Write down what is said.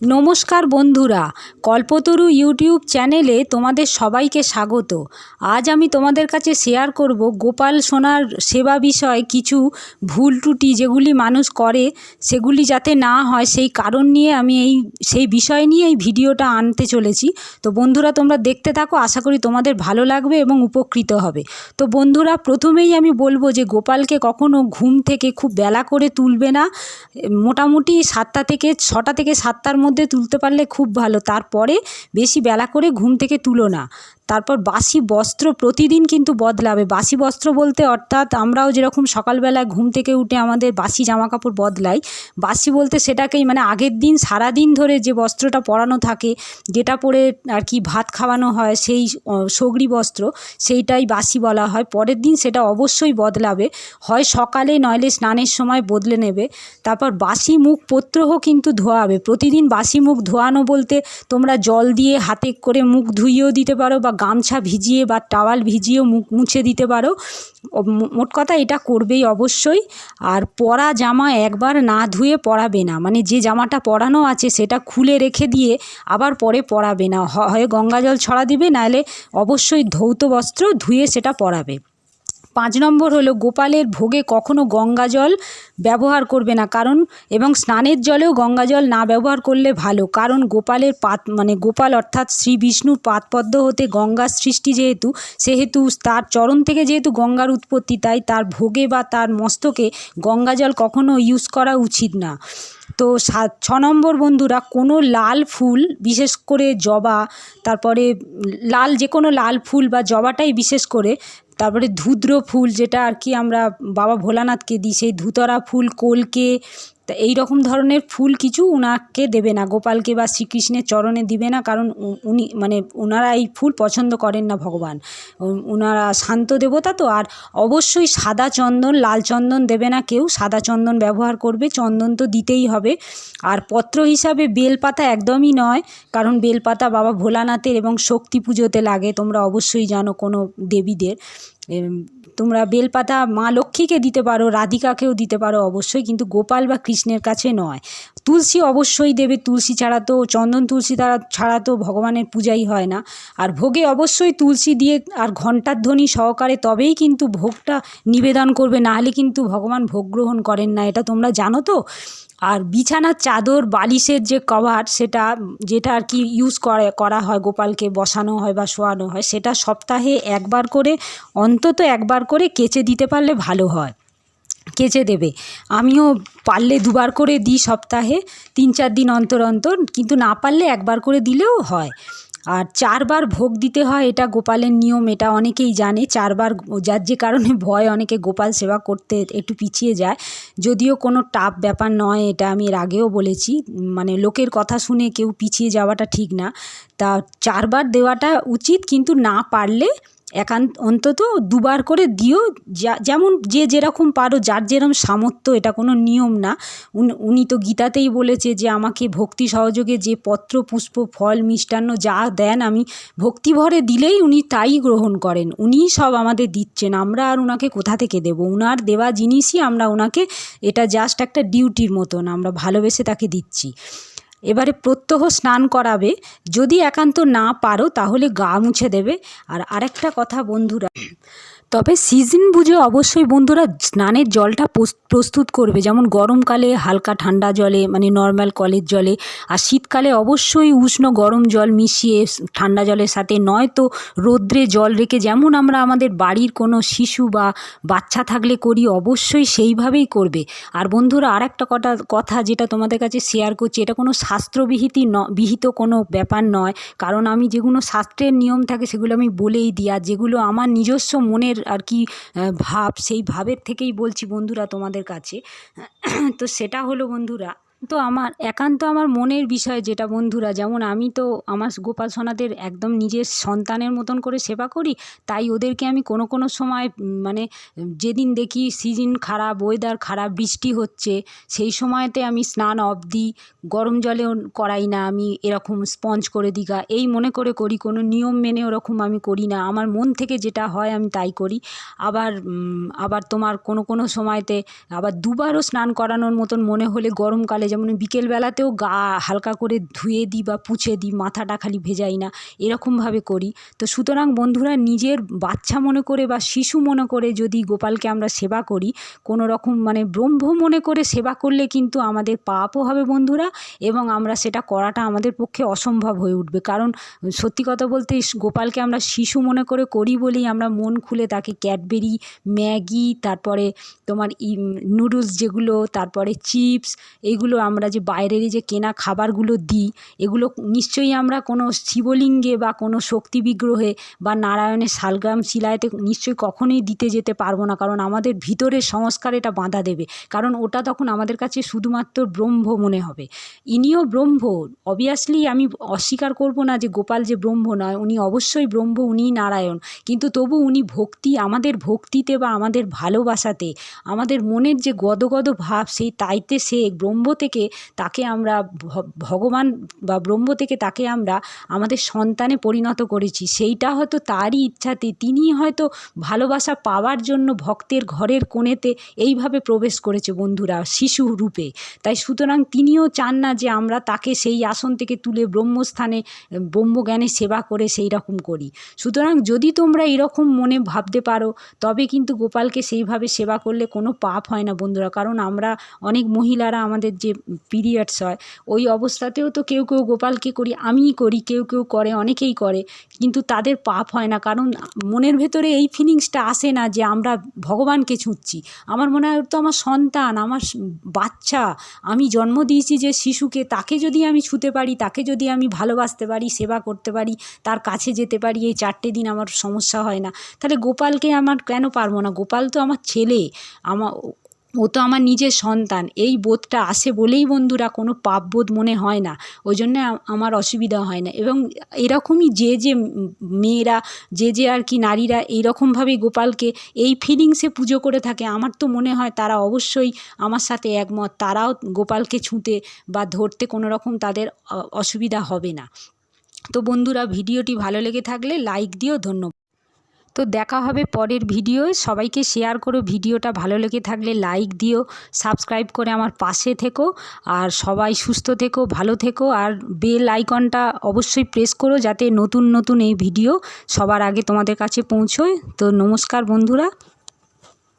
নমস্কার বন্ধুরা, কল্পতরু ইউটিউব চ্যানেলে তোমাদের সবাইকে স্বাগত। আজ আমি তোমাদের কাছে শেয়ার করব গোপাল সোনার সেবা বিষয়ে কিছু ভুল ত্রুটি যেগুলি মানুষ করে, সেগুলি যাতে না হয় সেই কারণ নিয়ে আমি এই, সেই বিষয় নিয়ে এই ভিডিওটা আনতে চলেছি। তো বন্ধুরা, তোমরা দেখতে থাকো, আশা করি তোমাদের ভালো লাগবে এবং উপকৃত হবে। তো বন্ধুরা, প্রথমেই আমি বলব যে গোপালকে কখনো ঘুম থেকে খুব বেলা করে তুলবে না। মোটামুটি সাতটা থেকে ছটা থেকে সাতটার মধ্যে তুলতে পারলে খুব ভালো। তারপরে বেশি বেলা করে ঘুম থেকে তুলো না। তারপর বাসি বস্ত্র প্রতিদিন কিন্তু বদলাবে। বাসি বস্ত্র বলতে অর্থাৎ আমরাও যেরকম সকালবেলায় ঘুম থেকে উঠে আমাদের বাসি জামা কাপড় বদলাই, বাসি বলতে সেটাকেই মানে আগের দিন সারা দিন ধরে যে বস্ত্রটা পরানো থাকে, যেটা পরে আর কি ভাত খাওয়ানো হয়, সেই সগড়ি বস্ত্র, সেইটাই বাসি বলা হয়। পরের দিন সেটা অবশ্যই বদলাবে। হয় সকালে, নইলে স্নানের সময় বদলে নেবে। তারপর বাসি মুখ প্রত্যহ কিন্তু ধোয়াবে। প্রতিদিন বাসি মুখ ধোয়ানো বলতে তোমরা জল দিয়ে হাতে করে মুখ ধুইয়েও দিতে পারো বা গামছা ভিজিয়ে বা টাওয়াল ভিজিয়েও মুছে দিতে পারো। মোট কথা এটা করবেই অবশ্যই। আর পরা জামা একবার না ধুয়ে পরাবে না। মানে যে জামাটা পরানো আছে সেটা খুলে রেখে দিয়ে আবার পরে পরাবে না। হয় গঙ্গা জল ছড়া দিবে, নাহলে অবশ্যই ধৌত বস্ত্র ধুয়ে সেটা পরাবে। পাঁচ নম্বর হলো গোপালের ভোগে কখনো গঙ্গা জল ব্যবহার করবে না, কারণ এবং স্নানের জলেও গঙ্গা জল না ব্যবহার করলে ভালো, কারণ গোপালের পাত মানে গোপাল অর্থাৎ শ্রী বিষ্ণুর পাতপদ্ম হতে গঙ্গার সৃষ্টি যেহেতু, সেহেতু তার চরণ থেকে যেহেতু গঙ্গার উৎপত্তি, তাই তার ভোগে বা তার মস্তকে গঙ্গা জল কখনো ইউজ করা উচিত না। তো সাত ছ নম্বর বন্ধুরা, কোনো লাল ফুল, বিশেষ করে জবা, তারপরে লাল যে কোনো লাল ফুল বা জবাটাই বিশেষ করে তারপরে ধুদ্র ফুল যেটা আর কি আমরা বাবা ভোলানাথকে দিই সেই ধুতরা ফুল কলকে তা এই রকম ধরনের ফুল কিছু ওনাকে দেবে না। গোপালকে বা শ্রীকৃষ্ণের চরণে দিবে না, কারণ উনি মানে ওনারা এই ফুল পছন্দ করেন না ভগবান। ওনারা শান্ত দেবতা তো, আর অবশ্যই সাদা চন্দন, লাল চন্দন দেবে না কেউ। সাদা চন্দন ব্যবহার করবে, চন্দন তো দিতেই হবে। আর পত্র হিসাবে বেলপাতা একদমই নয়, কারণ বেলপাতা বাবা ভোলানাথের এবং শক্তি পুজোতে লাগে, তোমরা অবশ্যই জানো কোনো দেবীদের। তোমরা বেলপাতা মা লক্ষ্মীকে দিতে পারো, রাধিকাকেও দিতে পারো অবশ্যই, কিন্তু গোপাল বা কৃষ্ণের কাছে নয়। তুলসী অবশ্যই দেবে, তুলসী ছাড়া তো, চন্দন তুলসী দ্বারা ছাড়া তো ভগবানের পূজাই হয় না। আর ভোগে অবশ্যই তুলসী দিয়ে আর ঘণ্টার ধ্বনি সহকারে তবেই কিন্তু ভোগটা নিবেদন করবে, নাহলে কিন্তু ভগবান ভোগ গ্রহণ করেন না, এটা তোমরা জানো তো? আর বিছানার চাদর, বালিশের যে কভার, সেটা, যেটা আর কি ইউজ করে, করা হয় গোপালকে, বসানো হয় বা শোয়ানো হয়, সেটা সপ্তাহে একবার করে অন্তত একবার করে কেচে দিতে পারলে ভালো হয়। কেচে দেবে। আমিও পারলে দুবার করে দিই সপ্তাহে, তিন চার দিন অন্তর অন্তর, কিন্তু না পারলে একবার করে দিলেও হয়। আর চারবার ভোগ দিতে হয়, এটা গোপালের নিয়ম, এটা অনেকেই জানে। চারবার যার যে কারণে ভয়, অনেকে গোপাল সেবা করতে একটু পিছিয়ে যায়। যদিও কোনো টাফ ব্যাপার নয়, এটা আমি এর আগেও বলেছি। মানে লোকের কথা শুনে কেউ পিছিয়ে যাওয়াটা ঠিক না। তা চারবার দেওয়াটা উচিত, কিন্তু না পারলে একান্ত, অন্তত দুবার করে দিও, যা, যেমন যে যেরকম পারো, যার যেরকম সামর্থ্য, এটা কোনো নিয়ম না। উনি তো গীতাতেই বলেছে যে, আমাকে ভক্তি সহযোগে যে পত্র, পুষ্প, ফল, মিষ্টান্ন যা দেন, আমি ভক্তিভরে দিলেই উনি তাই গ্রহণ করেন। উনিই সব আমাদের দিচ্ছেন। আমরা আর ওনাকে কোথা থেকে দেবো? উনার দেওয়া জিনিসই আমরা ওনাকে এটা জাস্ট একটা ডিউটির মতন, আমরা ভালোবেসে তাকে দিচ্ছি। এবারে প্রত্যহ স্নান করাবে। যদি একান্ত না পারো, তাহলে গা মুছে দেবে। আর আরেকটা কথা বন্ধুরা তবে সিজন বুঝে অবশ্যই বন্ধুরা স্নানের জলটা প্রস্তুত করবে। যেমন গরমকালে হালকা ঠান্ডা জলে মানে নর্মাল কলের জলে, আর শীতকালে অবশ্যই উষ্ণ গরম জল মিশিয়ে ঠান্ডা জলের সাথে। নয়তো রৌদ্রে জল রেখে যেমন আমরা আমাদের বাড়ির কোনো শিশু বা বাচ্চা থাকলে করি, অবশ্যই সেইভাবেই করবে। আর বন্ধুরা আর একটা কথা কথা যেটা তোমাদের কাছে শেয়ার করছি, এটা কোনো শাস্ত্রবিহিতি ন, বিহিত কোনো ব্যাপার নয়। কারণ আমি যেগুলো শাস্ত্রের নিয়ম থাকে সেগুলো আমি বলেই দিই, আর যেগুলো আমার নিজস্ব মনের আর কি ভাব সেই ভাবের থেকেই বলছি বন্ধুরা তোমাদের কাছে। তো সেটা হলো বন্ধুরা তো আমার একান্ত আমার মনের বিষয় যেটা বন্ধুরা, যেমন আমি তো আমার গোপাল সোনাদের একদম নিজের সন্তানের মতন করে সেবা করি, তাই ওদেরকে আমি কোনো কোনো সময় মানে যেদিন দেখি সিজন খারাপ ওয়েদার খারাপ, বৃষ্টি হচ্ছে, সেই সময়তে আমি স্নান দিই গরম জলেও করাই না, আমি এরকম স্পঞ্জ করে দিঘা এই মনে করে করি, কোনো নিয়ম মেনে ওরকম আমি করি না, আমার মন থেকে যেটা হয় আমি তাই করি, আবার আবার তোমার কোনো কোনো সময়তে আবার দুবারও স্নান করানোর মতন মনে হলে গরমকালে বলে যেমন বিকেলবেলাতেও গা হালকা করে ধুয়ে দিই বা পুছে দিই, মাথাটা খালি ভেজাই না, এরকমভাবে করি। তো সুতরাং বন্ধুরা, নিজের বাচ্চা মনে করে বা শিশু মনে করে যদি গোপালকে আমরা সেবা করি কোনো রকম মানে ব্রহ্ম মনে করে সেবা করলে কিন্তু আমাদের পাপও হবে বন্ধুরা, এবং আমরা সেটা করাটা আমাদের পক্ষে অসম্ভব হয়ে উঠবে। কারণ সত্যি কথা বলতে গোপালকে আমরা শিশু মনে করে করি বলেই আমরা মন খুলে তাকে ক্যাডবেরি, ম্যাগি, তারপরে তোমার ই নুডলস যেগুলো, তারপরে চিপস এইগুলো আমরা যে বাইরের যে কেনা খাবারগুলো দিই, এগুলো নিশ্চয়ই আমরা কোনো শিবলিঙ্গে বা কোনো শক্তি বিগ্রহে বা নারায়ণের শালগ্রাম শিলাতে নিশ্চয়ই কখনোই দিতে যেতে পারব না। কারণ আমাদের ভিতরের সংস্কার এটা বাঁধা দেবে। কারণ ওটা তখন আমাদের কাছে শুধুমাত্র ব্রহ্ম মনে হবে। ইনিও ব্রহ্ম। অবভিয়াসলি আমি অস্বীকার করব না যে গোপাল যে ব্রহ্ম নয়, উনি অবশ্যই ব্রহ্ম, উনিই নারায়ণ। কিন্তু তবু উনি ভক্তি, আমাদের ভক্তিতে বা আমাদের ভালোবাসাতে, আমাদের মনের যে গদগদ ভাব, সেই তাইতে সে ব্রহ্ম থেকে তাকে আমরা ভগবান বা ব্রহ্ম থেকে তাকে আমরা আমাদের সন্তানে পরিণত করেছি। সেইটা হয়তো তারই ইচ্ছাতে, তিনি হয়তো ভালোবাসা পাওয়ার জন্য ভক্তের ঘরের কোণেতে এইভাবে প্রবেশ করেছে বন্ধুরা, শিশু রূপে। তাই সুতরাং তিনিও চান না যে আমরা তাকে সেই আসন থেকে তুলে ব্রহ্মস্থানে, ব্রহ্মজ্ঞানে সেবা করে সেই রকম করি। সুতরাং যদি তোমরা এরকম মনে ভাবতে পারো, তবে কিন্তু গোপালকে সেইভাবে সেবা করলে কোনো পাপ হয় না বন্ধুরা। কারণ আমরা অনেক মহিলারা আমাদের যে পিরিয়ডস হয়, ওই অবস্থাতেও তো কেউ কেউ গোপালকে করি, আমিই করি, কেউ কেউ করে, অনেকেই করে, কিন্তু তাদের পাপ হয় না। কারণ মনের ভেতরে এই ফিলিংসটা আসে না যে আমরা ভগবানকে ছুঁচ্ছি। আমার মনে হয় তো আমার সন্তান, আমার বাচ্চা। আমি জন্ম দিয়েছি যে শিশুকে, তাকে যদি আমি ছুঁতে পারি, তাকে যদি আমি ভালোবাসতে পারি, সেবা করতে পারি, তার কাছে যেতে পারি, এই চারটে দিন আমার সমস্যা হয় না। তাহলে গোপালকে আমার কেন পারব না? গোপাল তো আমার ছেলে। আমা ও তো আমার নিজের সন্তান। এই বোধটা আসে বলেই বন্ধুরা কোনো পাপ বোধ মনে হয় না। ওই জন্যে আমার অসুবিধা হয় না। এবং এরকমই যে যে মেয়েরা, যে যে আর কি নারীরা এইরকমভাবেই গোপালকে এই ফিলিংসে পুজো করে থাকে, আমার তো মনে হয় তারা অবশ্যই আমার সাথে একমত। তারাও গোপালকে ছুঁতে বা ধরতে কোনো রকম তাদের অসুবিধা হবে না। তো বন্ধুরা, ভিডিওটি ভালো লেগে থাকলে লাইক দিও, ধন্যবাদ। তো দেখা হবে পরের ভিডিওয় সবাইকে শেয়ার করো ভিডিওটা ভালো লেগে থাকলে লাইক দিও সাবস্ক্রাইব করে আমার পাশে থেকো। আর সবাই সুস্থ থেকো, ভালো থেকো। আর বেল আইকনটা অবশ্যই প্রেস করো যাতে নতুন নতুন এই ভিডিও সবার আগে তোমাদের কাছে পৌঁছোয়। তো নমস্কার বন্ধুরা।